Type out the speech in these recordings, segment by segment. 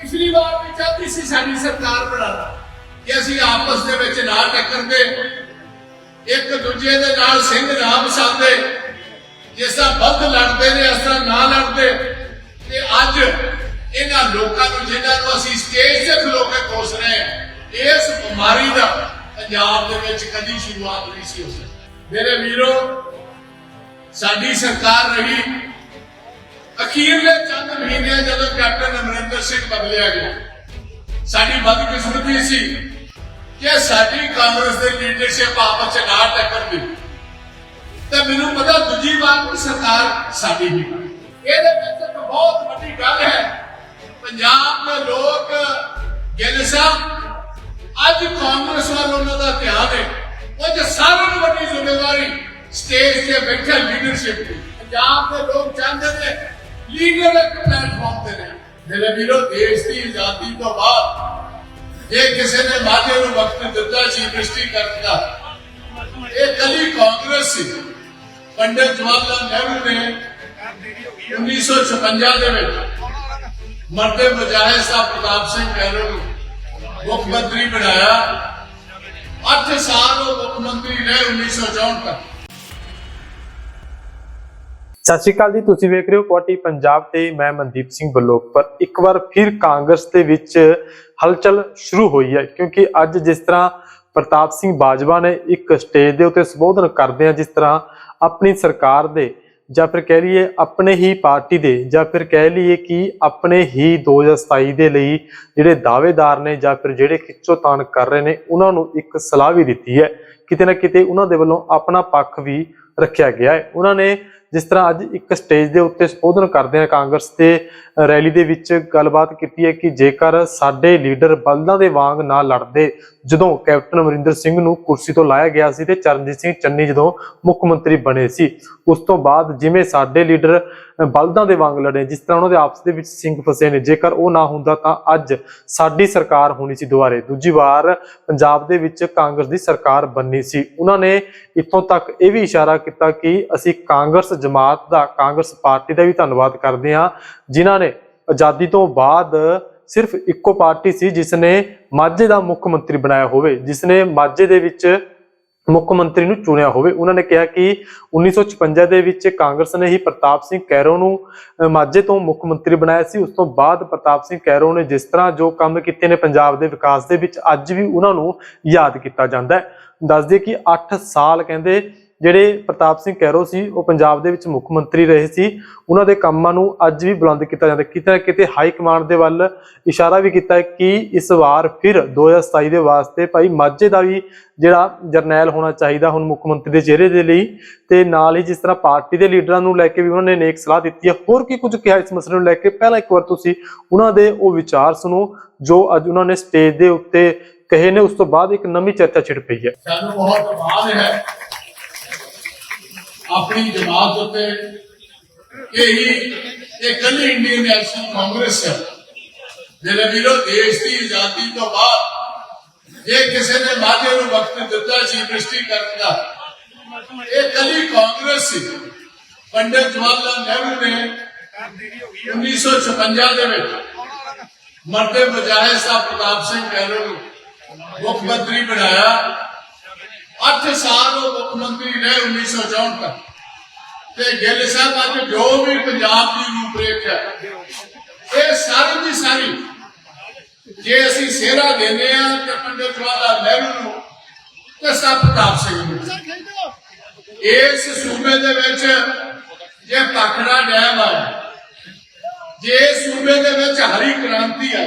ਪਿਛਲੀ ਵਾਰ ਵੀ ਚਾਹਤੀ ਸੀ ਸਾਡੀ ਸਰਕਾਰ ਬਣਾਉਣਾ ਕਿ ਅਸੀਂ ਆਪਸ ਦੇ ਵਿੱਚ ਨਾ ਟੱਕਰਦੇ, ਇੱਕ ਦੂਜੇ ਦੇ ਨਾਲ ਸਿੰਘ ਨਾ ਵਸਾਉਂਦੇ, ਜਿਸ ਤਰ੍ਹਾਂ ਬੰਦ ਲੜਦੇ ਨੇ, ਇਸ ਨਾ ਲੜਦੇ। ਤੇ ਅੱਜ ਇਹਨਾਂ ਲੋਕਾਂ ਨੂੰ, ਜਿਨ੍ਹਾਂ ਨੂੰ ਅਸੀਂ ਸਟੇਜ ਤੇ ਖਲੋ ਕੇ ਕੋਸ ਰਹੇ ਇਸ ਬਿਮਾਰੀ ਦਾ ਪੰਜਾਬ ਦੇ ਵਿੱਚ ਕਦੀ ਸ਼ੁਰੂਆਤ ਨਹੀਂ ਸੀ ਹੋ ਸਕਦੀ। ਮੇਰੇ ਵੀਰੋ, ਸਾਡੀ ਸਰਕਾਰ ਰਹੀ ਅਖੀਰਲੇ ਚੰਦ ਮਹੀਨੇ ਜਦੋਂ ਕੈਪਟਨ ਅਮਰਿੰਦਰ ਸਿੰਘ ਬਦਲਿਆ ਗਿਆ, ਸਾਡੀ ਬਦਕਿਸਮਤੀ ਸੀ ਕਿ ਸਾਡੀ ਕਾਂਗਰਸ ਦੇ ਲੀਡਰਸ਼ਿਪ ਆਪਸ ਚ ਨਾ ਟੱਕਰਦੀ ਤੇ ਮੈਨੂੰ ਪਤਾ ਦੂਜੀ ਵਾਰ ਸਰਕਾਰ ਸਾਡੀ ਹੀ ਇਹਦੇ ਵਿੱਚ ਇੱਕ ਬਹੁਤ ਵੱਡੀ ਗੱਲ ਹੈ, ਪੰਜਾਬ ਦੇ ਲੋਕ ਗਿੱਲ ਸਾਹਿਬ, ਅੱਜ ਕਾਂਗਰਸ ਵੱਲ ਉਹਨਾਂ ਦਾ ਧਿਆਨ ਹੈ। ਉਹ ਜੇ ਸਾਰਿਆਂ ਨੂੰ ਵੱਡੀ ਜ਼ਿੰਮੇਵਾਰੀ ਸਟੇਜ ਤੇ ਬੈਠੇ ਲੀਡਰਸ਼ਿਪ ਦੀ। ਪੰਜਾਬ ਦੇ ਲੋਕ ਚਾਹੁੰਦੇ ਨੇ ਲੀਡਰ ਇੱਕ ਪਲੇਟਫਾਰਮ ਤੇ ਨੇ ਮੇਰੇ ਵੀਰੋ ਦੇਸ਼ ਦੀ ਆਜ਼ਾਦੀ ਤੋਂ ਬਾਅਦ ਜੇ ਕਿਸੇ ਨੇ ਮਾਝੇ ਨੂੰ ਵਕਤ ਦਿੱਤਾ ਸੀ ਦ੍ਰਿਸ਼ਟੀ ਕਰਨ ਦਾ ਇਹ ਕਲੀ ਕਾਂਗਰਸ ਸੀ ਪੰਡਿਤ ਜਵਾਹਰ ਲਾਲ ਨਹਿਰੂ ਨੇ 1956 ਦੇ ਵਿੱਚ ਮਰਦੇ ਬਜਾਏ ਸਾਹਿਬ ਪ੍ਰਤਾਪ ਸਿੰਘ ਗਹਿਲੋਤ ਨੂੰ ਮੁੱਖ ਮੰਤਰੀ ਬਣਾਇਆ 8 ਸਾਲ ਉਹ ਮੁੱਖ ਮੰਤਰੀ ਰਹੇ 1964 ਤੱਕ ਸਤਿ ਸ਼੍ਰੀ ਅਕਾਲ ਜੀ, ਤੁਸੀਂ ਵੇਖ ਰਹੇ ਹੋ ਕੁਆਟੀ ਪੰਜਾਬ ਤੇ ਮੈਂ ਮਨਦੀਪ ਸਿੰਘ ਬਲੋਕ ਪਰ ਇੱਕ ਵਾਰ ਫਿਰ ਕਾਂਗਰਸ ਦੇ ਵਿੱਚ ਹਲਚਲ ਸ਼ੁਰੂ ਹੋਈ ਹੈ, ਕਿਉਂਕਿ ਅੱਜ ਜਿਸ ਤਰ੍ਹਾਂ ਪ੍ਰਤਾਪ ਸਿੰਘ ਬਾਜਵਾ ਨੇ ਇੱਕ ਸਟੇਜ ਦੇ ਉੱਤੇ ਸੰਬੋਧਨ ਕਰਦੇ ਆ, ਜਿਸ ਤਰ੍ਹਾਂ ਆਪਣੀ ਸਰਕਾਰ ਦੇ ਜਾਂ ਫਿਰ ਕਹਿ ਲਈਏ ਆਪਣੇ ਹੀ ਪਾਰਟੀ ਦੇ ਜਾਂ ਫਿਰ ਕਹਿ ਲਈਏ ਕਿ ਆਪਣੇ ਹੀ 2027 ਦੇ ਲਈ ਜਿਹੜੇ ਦਾਅਵੇਦਾਰ ਨੇ ਜਾਂ ਫਿਰ ਜਿਹੜੇ ਖਿੱਚੋਤਾਣ ਕਰ ਰਹੇ ਨੇ, ਉਹਨਾਂ ਨੂੰ ਇੱਕ ਸਲਾਹ ਵੀ ਦਿੱਤੀ ਹੈ। ਕਿਤੇ ਨਾ ਕਿਤੇ ਉਹਨਾਂ ਦੇ ਵੱਲੋਂ ਆਪਣਾ ਪੱਖ ਵੀ ਰੱਖਿਆ ਗਿਆ ਹੈ। ਉਹਨਾਂ ਨੇ ਜਿਸ ਤਰ੍ਹਾਂ ਅੱਜ ਇੱਕ ਸਟੇਜ ਦੇ ਉੱਤੇ ਸੰਬੋਧਨ ਕਰਦੇ ਆ ਕਾਂਗਰਸ ਦੇ ਰੈਲੀ ਦੇ ਵਿੱਚ ਗੱਲਬਾਤ ਕੀਤੀ ਹੈ ਕਿ ਜੇਕਰ ਸਾਡੇ ਲੀਡਰ ਬਲਦਾਂ ਦੇ ਵਾਂਗ ਨਾ ਲੜਦੇ, ਜਦੋਂ ਕੈਪਟਨ ਅਮਰਿੰਦਰ ਸਿੰਘ ਨੂੰ ਕੁਰਸੀ ਤੋਂ ਲਾਇਆ ਗਿਆ ਸੀ ਤੇ ਚਰਨਜੀਤ ਸਿੰਘ ਚੰਨੀ ਜਦੋਂ ਮੁੱਖ ਮੰਤਰੀ ਬਣੇ ਸੀ, ਉਸ ਤੋਂ ਬਾਅਦ ਜਿਵੇਂ ਸਾਡੇ ਲੀਡਰ ਬਲਦਾਂ ਦੇ ਵਾਂਗ ਲੜੇ, ਜਿਸ ਤਰ੍ਹਾਂ ਉਹਨਾਂ ਦੇ ਆਪਸ ਦੇ ਵਿੱਚ ਸਿੰਘ ਫਸੇ ਨੇ। ਜੇਕਰ ਉਹ ਨਾ ਹੁੰਦਾ ਤਾਂ ਅੱਜ ਸਾਡੀ ਸਰਕਾਰ ਹੋਣੀ ਸੀ ਦੁਬਾਰੇ। ਦੂਜੀ ਵਾਰ ਪੰਜਾਬ ਦੇ ਵਿੱਚ ਕਾਂਗਰਸ ਦੀ ਸਰਕਾਰ ਬੰਨੀ ਸੀ। ਉਹਨਾਂ ਨੇ ਇੱਥੋਂ ਤੱਕ ਇਹ ਵੀ ਇਸ਼ਾਰਾ ਕੀਤਾ ਕਿ ਅਸੀਂ ਕਾਂਗਰਸ ਜਮਾਤ ਦਾ, ਕਾਂਗਰਸ ਪਾਰਟੀ ਦਾ ਵੀ ਧੰਨਵਾਦ ਕਰਦੇ ਹਾਂ, ਜਿਨ੍ਹਾਂ ਨੇ ਆਜ਼ਾਦੀ ਤੋਂ ਬਾਅਦ ਸਿਰਫ ਇੱਕੋ ਪਾਰਟੀ ਸੀ ਜਿਸ ਨੇ ਮਾਝੇ ਦਾ ਮੁੱਖ ਮੰਤਰੀ ਬਣਾਇਆ ਹੋਵੇ, ਜਿਸ ਨੇ ਮਾਝੇ ਦੇ ਵਿੱਚ ਮੁੱਖ ਮੰਤਰੀ ਨੂੰ ਚੁਣਿਆ ਹੋਵੇ। ਉਹਨਾਂ ਨੇ ਕਿਹਾ ਕਿ 1956 ਦੇ ਵਿੱਚ ਕਾਂਗਰਸ ਨੇ ਹੀ ਪ੍ਰਤਾਪ ਸਿੰਘ ਕੈਰੋ ਨੂੰ ਮਾਝੇ ਤੋਂ ਮੁੱਖ ਮੰਤਰੀ ਬਣਾਇਆ ਸੀ। ਉਸ ਤੋਂ ਬਾਅਦ ਪ੍ਰਤਾਪ ਸਿੰਘ ਕੈਰੋ ਨੇ ਜਿਸ ਤਰ੍ਹਾਂ ਜੋ ਕੰਮ ਕੀਤੇ ਨੇ ਪੰਜਾਬ ਦੇ ਵਿਕਾਸ ਦੇ ਵਿੱਚ, ਅੱਜ ਵੀ ਉਹਨਾਂ ਨੂੰ ਯਾਦ ਕੀਤਾ ਜਾਂਦਾ ਹੈ। ਦੱਸਦੇ ਕਿ 8 ਸਾਲ ਕਹਿੰਦੇ ਜਿਹੜੇ ਪ੍ਰਤਾਪ ਸਿੰਘ ਕੈਰੋ ਸੀ, ਉਹ ਪੰਜਾਬ ਦੇ ਵਿੱਚ ਮੁੱਖ ਮੰਤਰੀ ਰਹੇ ਸੀ। ਉਹਨਾਂ ਦੇ ਕੰਮਾਂ ਨੂੰ ਅੱਜ ਵੀ ਬੁਲੰਦ ਕੀਤਾ ਜਾਂਦਾ। ਕਿਤੇ ਨਾ ਕਿਤੇ ਹਾਈ ਕਮਾਂਡ ਦੇ ਵੱਲ ਇਸ਼ਾਰਾ ਵੀ ਕੀਤਾ ਹੈ ਕਿ ਇਸ ਵਾਰ ਫਿਰ 2027 ਦੇ ਵਾਸਤੇ ਭਾਈ ਮਾਝੇ ਦਾ ਵੀ ਜਿਹੜਾ ਜਰਨੈਲ ਹੋਣਾ ਚਾਹੀਦਾ ਹੁਣ ਮੁੱਖ ਮੰਤਰੀ ਦੇ ਚਿਹਰੇ ਦੇ ਲਈ ਤੇ ਨਾਲ ਹੀ ਜਿਸ ਤਰ੍ਹਾਂ ਪਾਰਟੀ ਦੇ ਲੀਡਰਾਂ ਨੂੰ ਲੈ ਕੇ ਵੀ ਉਹਨਾਂ ਨੇ ਨੇਕ ਸਲਾਹ ਦਿੱਤੀ ਹੈ, ਹੋਰ ਕੀ ਕੁਝ ਕਿਹਾ ਇਸ ਮਸਲੇ ਨੂੰ ਲੈ ਕੇ? ਪਹਿਲਾਂ ਇੱਕ ਵਾਰ ਤੁਸੀਂ ਉਹਨਾਂ ਦੇ ਉਹ ਵਿਚਾਰ ਸੁਣੋ, ਜੋ ਅੱਜ ਉਹਨਾਂ ਨੇ ਸਟੇਜ ਦੇ ਉੱਤੇ ਕਹੇ ਨੇ, ਉਸ ਤੋਂ ਬਾਅਦ ਇੱਕ ਨਵੀਂ ਚਰਚਾ ਛਿੜ ਪਈ ਹੈ। ਸਾਨੂੰ ਬਹੁਤ ਮਾਣ ਹੈ। ਆਪਣੀ ਜਮਾਤ ਉੱਤੇ ਇਹੀ ਇਹ ਕੱਲੀ ਇੰਡੀਅਨ ਨੈਸ਼ਨਲ ਕਾਂਗਰਸ ਹੈ। ਮੇਰੇ ਵੀਰੋ, ਦੇਸ਼ ਦੀ ਆਜ਼ਾਦੀ ਤੋਂ ਬਾਅਦ ਜੇ ਕਿਸੇ ਨੇ ਮਾਝੇ ਨੂੰ ਵਕਤ ਦਿੱਤਾ ਸੀ, ਦ੍ਰਿਸ਼ਟੀ ਕਰਨ ਦਾ, ਇਹ ਕੱਲੀ ਕਾਂਗਰਸ ਸੀ। ਪੰਡਿਤ ਜਵਾਹਰ ਲਾਲ ਨਹਿਰੂ ਨੇ 1956 ਦੇ ਵਿੱਚ ਮਰਦੇ ਬਜਾਏ ਸਾਹਿਬ ਪ੍ਰਤਾਪ ਸਿੰਘ ਗਹਿਲੋਤ ਨੂੰ ਮੁੱਖ ਮੰਤਰੀ ਬਣਾਇਆ। 8 ਸਾਲ ਉਹ ਮੁੱਖ ਮੰਤਰੀ ਰਹੇ 1964 ਤੱਕ। ਤੇ ਗਿੱਲ ਸਾਹਿਬ ਅੱਜ ਜੋ ਵੀ ਪੰਜਾਬ ਦੀ ਰੂਪਰੇਖ ਹੈ, ਇਹ ਸਾਰੀ ਦੀ ਸਾਰੀ ਜੇ ਅਸੀਂ ਸਿਹਰਾ ਦਿੰਦੇ ਆ ਕਿ ਪੰਡਿਤ ਜਵਾਹਰ ਨਹਿਰੂ ਨੂੰ, ਤੇ ਸਾਹਿਬ ਪ੍ਰਤਾਪ ਸਿੰਘ ਨੂੰ। ਇਸ ਸੂਬੇ ਦੇ ਵਿੱਚ ਜੇ ਪਖੜਾ ਡੈਮ ਆ, ਜੇ ਇਸ ਸੂਬੇ ਦੇ ਵਿੱਚ ਹਰੀ ਕ੍ਰਾਂਤੀ ਆ,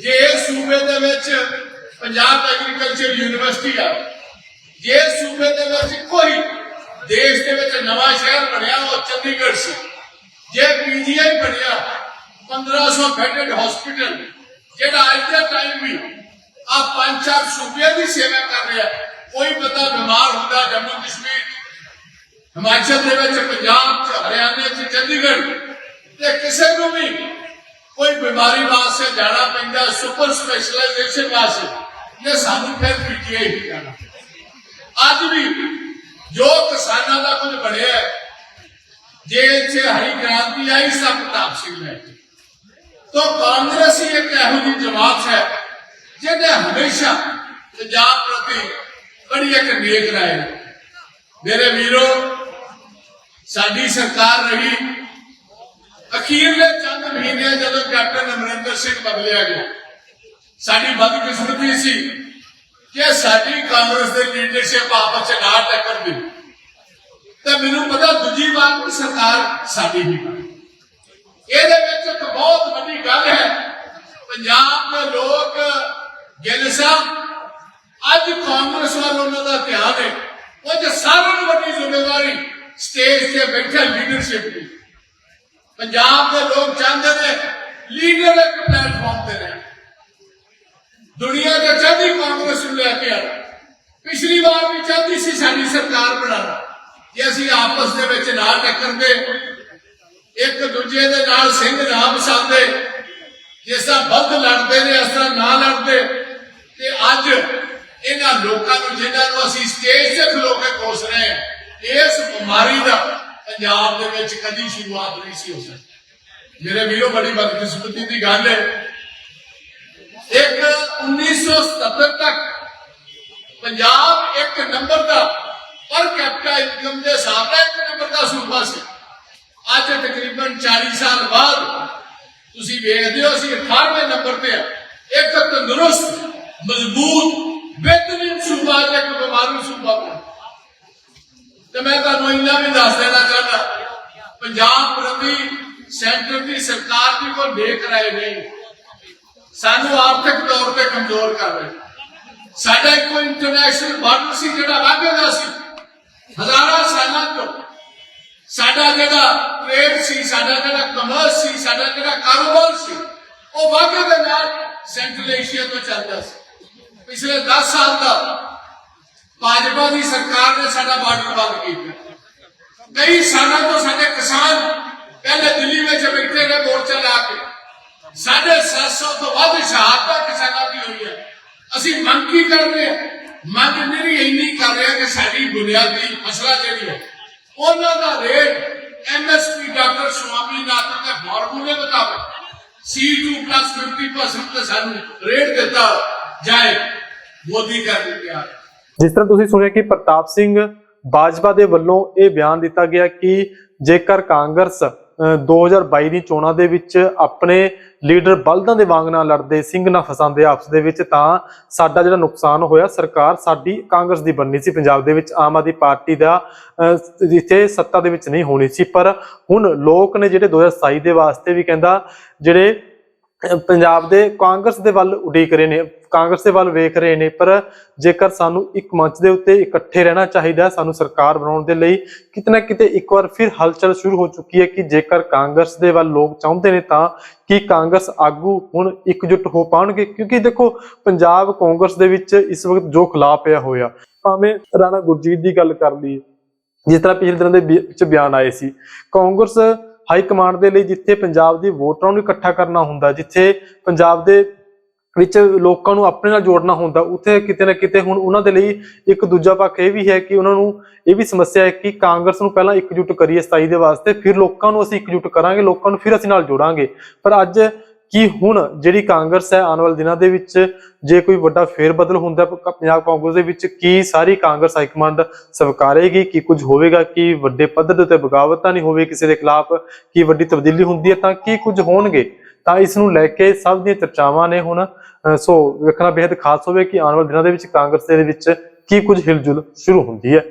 ਜੇ ਇਸ ਸੂਬੇ ਦੇ ਵਿੱਚ ਪੰਜਾਬ ਐਗਰੀਕਲਚਰ ਯੂਨੀਵਰਸਿਟੀ ਆ ਜੇ ਇਸ ਸੂਬੇ ਦੇ ਵਿੱਚ ਕੋਈ ਦੇਸ਼ ਦੇ ਵਿੱਚ ਨਵਾਂ ਸ਼ਹਿਰ ਬਣਿਆ, ਉਹ ਚੰਡੀਗੜ੍ਹ ਸੀ। ਜੇ ਪੀਜੀਆਈ ਬਣਿਆ 1500 ਬੈੱਡਡ ਹਸਪੀਟਲ ਜਿਹੜਾ ਅੱਜ ਦੇ ਟਾਈਮ ਵੀ ਆ ਪੰਜ ਚਾਰ ਸੂਬਿਆਂ ਦੀ ਸੇਵਾ ਕਰ ਰਿਹਾ, ਕੋਈ ਬੰਦਾ ਬਿਮਾਰ ਹੁੰਦਾ ਜੰਮੂ ਕਸ਼ਮੀਰ, ਹਿਮਾਚਲ ਦੇ ਵਿੱਚ, ਪੰਜਾਬ ਚ, ਹਰਿਆਣੇ ਚ, ਚੰਡੀਗੜ੍ਹ, ਤੇ ਕਿਸੇ ਨੂੰ ਵੀ ਕੋਈ ਬਿਮਾਰੀ ਵਾਸਤੇ ਜਾਣਾ ਪੈਂਦਾ ਸੁਪਰ ਸਪੈਸ਼ਲਾਈਜੇਸ਼ਨ ਵਾਸਤੇ ਇਹ ਸਾਨੂੰ ਫਿਰ ਪੀਟੀਆਈ ਹੀ ਜਾਣਾ ਅੱਜ ਵੀ ਜੋ ਕਿਸਾਨਾਂ ਦਾ ਕੁਝ ਬਣਿਆ ਜੇ ਇੱਥੇ ਹਰੀ ਕ੍ਰਾਂਤੀ ਆਈ ਸਭ ਤਾਪਸੀ ਹੈ ਤੋਂ ਕਾਂਗਰਸ ਹੀ ਇੱਕ ਇਹੋ ਜਿਹੀ ਜਮਾਤ ਹੈ, ਜਿਹਨੇ ਹਮੇਸ਼ਾ ਪੰਜਾਬ ਪ੍ਰਤੀ ਬੜੀ ਇੱਕ ਨੇਕ ਰਾਏ ਮੇਰੇ ਵੀਰੋ, ਸਾਡੀ ਸਰਕਾਰ ਰਹੀ ਅਖੀਰਲੇ ਚੰਦ ਮਹੀਨੇ ਜਦੋਂ ਕੈਪਟਨ ਅਮਰਿੰਦਰ ਸਿੰਘ ਬਦਲਿਆ ਗਿਆ, ਸਾਡੀ ਬਦਕਿਸਮਤੀ ਸੀ। ਜੇ ਸਾਡੀ ਕਾਂਗਰਸ ਦੇ ਲੀਡਰਸ਼ਿਪ ਆਪਸ ਚ ਨਾ ਟੱਕਰਦੀ, ਤਾਂ ਮੈਨੂੰ ਪਤਾ ਦੂਜੀ ਵਾਰ ਵੀ ਸਰਕਾਰ ਸਾਡੀ ਹੀ ਬਣੀ। ਇਹਦੇ ਵਿੱਚ ਇੱਕ ਬਹੁਤ ਵੱਡੀ ਗੱਲ ਹੈ, ਪੰਜਾਬ ਦੇ ਲੋਕ ਗਿੱਲ ਸਾਹਿਬ, ਅੱਜ ਕਾਂਗਰਸ ਵੱਲ ਉਹਨਾਂ ਦਾ ਧਿਆਨ ਹੈ। ਉਹ ਜੇ ਸਾਰਿਆਂ ਨੂੰ ਵੱਡੀ ਜ਼ਿੰਮੇਵਾਰੀ ਸਟੇਜ ਤੇ ਬੈਠੇ ਲੀਡਰਸ਼ਿਪ ਦੀ। ਪੰਜਾਬ ਦੇ ਲੋਕ ਚਾਹੁੰਦੇ ਨੇ ਲੀਡਰ ਇੱਕ ਪਲੇਟਫਾਰਮ ਤੇ ਰਹਿਣ। ਦੁਨੀਆ ਤੇ ਚਾਹਦੀ ਕਾਂਗਰਸ ਨੂੰ ਲੈ ਕੇ ਆ ਪਿਛਲੀ ਵਾਰ ਵੀ ਚਾਹਦੀ ਸੀ ਸਾਡੀ ਸਰਕਾਰ ਬਣਾਉਣਾ ਕਿ ਅਸੀਂ ਆਪਸ ਦੇ ਵਿੱਚ ਨਾ ਟੱਕਰਦੇ, ਇੱਕ ਦੂਜੇ ਦੇ ਨਾਲ ਸਿੰਘ ਨਾ ਵਸਾਉਂਦੇ, ਜਿਸ ਤਰ੍ਹਾਂ ਬਲਦ ਲੜਦੇ ਨੇ, ਇਸ ਤਰ੍ਹਾਂ ਨਾ ਲੜਦੇ, ਤੇ ਅੱਜ ਇਹਨਾਂ ਲੋਕਾਂ ਨੂੰ, ਜਿਨ੍ਹਾਂ ਨੂੰ ਅਸੀਂ ਸਟੇਜ ਤੇ ਖਲੋ ਕੇ ਕੋਸ ਰਹੇ ਹਾਂ, ਇਸ ਬਿਮਾਰੀ ਦਾ ਪੰਜਾਬ ਦੇ ਵਿੱਚ ਕਦੀ ਸ਼ੁਰੂਆਤ ਨਹੀਂ ਸੀ ਹੋ ਸਕਦੀ। ਮੇਰੇ ਵੀਰੋ, ਬੜੀ ਬਦਕਿਸਮਤੀ ਦੀ ਗੱਲ ਹੈ। ਇੱਕ 1977 ਤੱਕ ਪੰਜਾਬ ਇੱਕ ਨੰਬਰ ਦਾ ਪਰ ਕੈਪੀਟਲ ਇਨਕਮ ਦੇ ਹਿਸਾਬ ਨਾਲ ਇੱਕ ਨੰਬਰ ਦਾ ਸੂਬਾ ਸੀ ਅੱਜ ਤਕਰੀਬਨ 40 ਸਾਲ ਬਾਅਦ ਤੁਸੀਂ ਵੇਖਦੇ ਹੋ ਅਸੀਂ 18ਵੇਂ ਨੰਬਰ ਤੇ ਆ ਇੱਕ ਤੰਦਰੁਸਤ ਮਜ਼ਬੂਤ ਬਿਹਤਰੀਨ ਸੂਬਾ ਤੇ ਇੱਕ ਬਿਮਾਰੂ ਸੂਬਾ ਬਣਾ ਤੇ ਮੈਂ ਤੁਹਾਨੂੰ ਇੰਨਾ ਵੀ ਦੱਸ ਦੇਣਾ ਚਾਹੁੰਦਾ ਪੰਜਾਬ ਪ੍ਰਤੀ ਸੈਂਟਰ ਦੀ ਸਰਕਾਰ ਦੀ ਕੋਈ ਦੇਖ ਰਹੇ ਨਹੀਂ ਸਾਨੂੰ ਆਰਥਿਕ ਤੌਰ ਤੇ ਕਮਜ਼ੋਰ ਕਰ ਰਹੇ ਸਾਡਾ ਇੱਕੋ ਇੰਟਰਨੈਸ਼ਨਲ ਬਾਰਡਰ ਸੀ, ਜਿਹੜਾ ਵਾਧੇਦਾ ਸੀ। ਹਜ਼ਾਰਾਂ ਸਾਲਾਂ ਤੋਂ ਸਾਡਾ ਜਿਹੜਾ ਟ੍ਰੇਡ ਸੀ, ਸਾਡਾ ਜਿਹੜਾ ਕਮਰਸ ਸੀ, ਸਾਡਾ ਜਿਹੜਾ ਕਾਰੋਬਾਰ ਸੀ, ਉਹ ਵਾਧੇ ਦੇ ਨਾਲ ਸੈਂਟਰਲ ਏਸ਼ੀਆ ਤੋਂ ਚੱਲਦਾ ਸੀ। ਪਿਛਲੇ 10 ਸਾਲ ਦਾ ਭਾਜਪਾ ਦੀ ਸਰਕਾਰ ਨੇ ਸਾਡਾ ਬਾਰਡਰ ਬੰਦ ਕੀਤਾ। ਕਈ ਸਾਲਾਂ ਤੋਂ ਸਾਡੇ ਕਿਸਾਨ ਪਹਿਲੇ ਦਿੱਲੀ ਵਿੱਚ ਬੈਠੇ ਨੇ, ਮੋਰਚਾ ਲਾ ਕੇ ਸਾਡੇ 700 ਤੋਂ ਵੱਧ ਸ਼ਹਾਦਤਾਂ ਕਿਸਾਨਾਂ ਦੀ ਹੋਈ ਅਸੀਂ ਮੰਗ ਕੀ ਕਰਦੇ ਹਾਂ? ਮੰਗ ਨਹੀਂ ਇੰਨੀ ਕਰ ਰਹੇ ਕਿ ਸਾਡੀ ਬੁਨਿਆਦੀ ਮਸਲਾ ਜਿਹੜੀ ਉਹਨਾਂ ਦਾ ਰੇਟ ਐਮਐਸਪੀ ਡਾਕਟਰ ਸਵਾਮੀਨਾਥਨ ਦੇ ਫਾਰਮੂਲੇ ਮੁਤਾਬਕ C2 50% ਤੇ ਸਾਨੂੰ ਰੇਟ ਦਿੱਤਾ ਜਾਏ। ਮੋਦੀ ਕਰ ਦਿੱਤਾ ਜਿਸ ਤਰ੍ਹਾਂ ਤੁਸੀਂ ਸੁਣਿਆ ਕਿ ਪ੍ਰਤਾਪ ਸਿੰਘ ਬਾਜਵਾ ਦੇ ਵੱਲੋਂ ਇਹ ਬਿਆਨ ਦਿੱਤਾ ਗਿਆ ਕਿ ਜੇਕਰ ਕਾਂਗਰਸ 2022 ਦੀ ਚੋਣਾਂ ਦੇ ਵਿੱਚ ਆਪਣੇ ਲੀਡਰ ਬਲਦਾਂ ਦੇ ਵਾਂਗ ਨਾਲ ਲੜਦੇ, ਸਿੰਘ ਨਾ ਫਸਾਉਂਦੇ ਆਪਸ ਦੇ ਵਿੱਚ, ਤਾਂ ਸਾਡਾ ਜਿਹੜਾ ਨੁਕਸਾਨ ਹੋਇਆ, ਸਰਕਾਰ ਸਾਡੀ ਕਾਂਗਰਸ ਦੀ ਬਣਨੀ ਸੀ, ਪੰਜਾਬ ਦੇ ਵਿੱਚ ਆਮ ਆਦਮੀ ਪਾਰਟੀ ਦਾ ਜਿੱਥੇ ਸੱਤਾ ਦੇ ਵਿੱਚ ਨਹੀਂ ਹੋਣੀ ਸੀ, ਪਰ ਹੁਣ ਲੋਕ ਨੇ ਜਿਹੜੇ 2027 ਦੇ ਵਾਸਤੇ ਵੀ ਕਹਿੰਦਾ, ਜਿਹੜੇ ਪੰਜਾਬ ਦੇ ਕਾਂਗਰਸ ਦੇ ਵੱਲ ਉਡੀਕ ਰਹੇ ਨੇ ਕਾਂਗਰਸ ਦੇ ਵੱਲ ਵੇਖ ਰਹੇ ਨੇ ਪਰ ਜੇਕਰ ਸਾਨੂੰ ਇੱਕ ਮੰਚ ਦੇ ਉੱਤੇ ਇਕੱਠੇ ਰਹਿਣਾ ਚਾਹੀਦਾ ਹੈ, ਸਾਨੂੰ ਸਰਕਾਰ ਬਣਾਉਣ ਦੇ ਲਈ ਕਿਤੇ ਨਾ ਕਿਤੇ ਇੱਕ ਵਾਰ ਫਿਰ ਹਲਚਲ ਸ਼ੁਰੂ ਹੋ ਚੁੱਕੀ ਹੈ ਕਿ ਜੇਕਰ ਕਾਂਗਰਸ ਦੇ ਵੱਲ ਲੋਕ ਚਾਹੁੰਦੇ ਨੇ ਤਾਂ ਕਿ ਕਾਂਗਰਸ ਆਗੂ ਹੁਣ ਇਕਜੁੱਟ ਹੋ ਪਾਉਣਗੇ? ਕਿਉਂਕਿ ਦੇਖੋ ਪੰਜਾਬ ਕਾਂਗਰਸ ਦੇ ਵਿੱਚ ਇਸ ਵਕਤ ਜੋ ਖਿਲਾਫ ਪਿਆ ਹੋਇਆ ਭਾਵੇਂ ਰਾਣਾ ਗੁਰਜੀਤ ਦੀ ਗੱਲ ਕਰ ਲਈਏ ਜਿਸ ਤਰ੍ਹਾਂ ਪਿਛਲੇ ਦਿਨਾਂ ਦੇ ਵਿੱਚ ਬਿਆਨ ਆਏ ਸੀ ਕਾਂਗਰਸ ਹਾਈ ਕਮਾਂਡ ਦੇ ਲਈ ਜਿੱਥੇ ਪੰਜਾਬ ਦੀ ਵੋਟਰਾਂ ਨੂੰ ਇਕੱਠਾ ਕਰਨਾ ਹੁੰਦਾ, ਜਿੱਥੇ ਪੰਜਾਬ ਦੇ ਵਿੱਚ ਲੋਕਾਂ ਨੂੰ ਆਪਣੇ ਨਾਲ ਜੋੜਨਾ ਹੁੰਦਾ, ਉੱਥੇ ਕਿਤੇ ਨਾ ਕਿਤੇ ਹੁਣ ਉਹਨਾਂ ਦੇ ਲਈ ਇੱਕ ਦੂਜਾ ਪੱਖ ਇਹ ਵੀ ਹੈ ਕਿ ਉਹਨਾਂ ਨੂੰ ਇਹ ਵੀ ਸਮੱਸਿਆ ਹੈ ਕਿ ਕਾਂਗਰਸ ਨੂੰ ਪਹਿਲਾਂ ਇਕਜੁੱਟ ਕਰੀਏ 27 ਦੇ ਵਾਸਤੇ, ਫਿਰ ਲੋਕਾਂ ਨੂੰ ਅਸੀਂ ਇਕਜੁੱਟ ਕਰਾਂਗੇ, ਲੋਕਾਂ ਨੂੰ ਫਿਰ ਅਸੀਂ ਨਾਲ ਜੋੜਾਂਗੇ। ਪਰ ਅੱਜ ਕਿ ਹੁਣ ਜਿਹੜੀ ਕਾਂਗਰਸ ਹੈ ਆਉਣ ਵਾਲੇ ਦਿਨਾਂ ਦੇ ਵਿੱਚ ਜੇ ਕੋਈ ਵੱਡਾ ਫੇਰ ਬਦਲ ਹੁੰਦਾ ਪੰਜਾਬ ਕਾਂਗਰਸ ਦੇ ਵਿੱਚ, ਕੀ ਸਾਰੀ ਕਾਂਗਰਸ ਹਾਈ ਕਮਾਂਡ ਸਵਕਾਰੇਗੀ? ਕੀ ਕੁਝ ਹੋਵੇਗਾ? ਕੀ ਵੱਡੇ ਪੱਧਰ ਦੇ ਉੱਤੇ ਬਗਾਵਤਾਂ ਨਹੀਂ ਹੋਵੇ ਕਿਸੇ ਦੇ ਖਿਲਾਫ? ਕੀ ਵੱਡੀ ਤਬਦੀਲੀ ਹੁੰਦੀ ਹੈ? ਤਾਂ ਕੀ ਕੁਝ ਹੋਣਗੇ? ਤਾਂ ਇਸ ਨੂੰ ਲੈ ਕੇ ਸਭ ਦੀਆਂ ਚਰਚਾਵਾਂ ਨੇ ਹੁਣ ਸੋ ਵੇਖਣਾ ਬੇहद ਖਾਸ ਹੋਵੇ ਕਿ ਆਉਣ ਵਾਲੇ ਦਿਨਾਂ ਦੇ ਵਿੱਚ ਕਾਂਗਰਸ ਦੇ ਵਿੱਚ ਕੀ ਕੁਝ ਹਿਲਜੁਲ ਸ਼ੁਰੂ ਹੁੰਦੀ ਹੈ।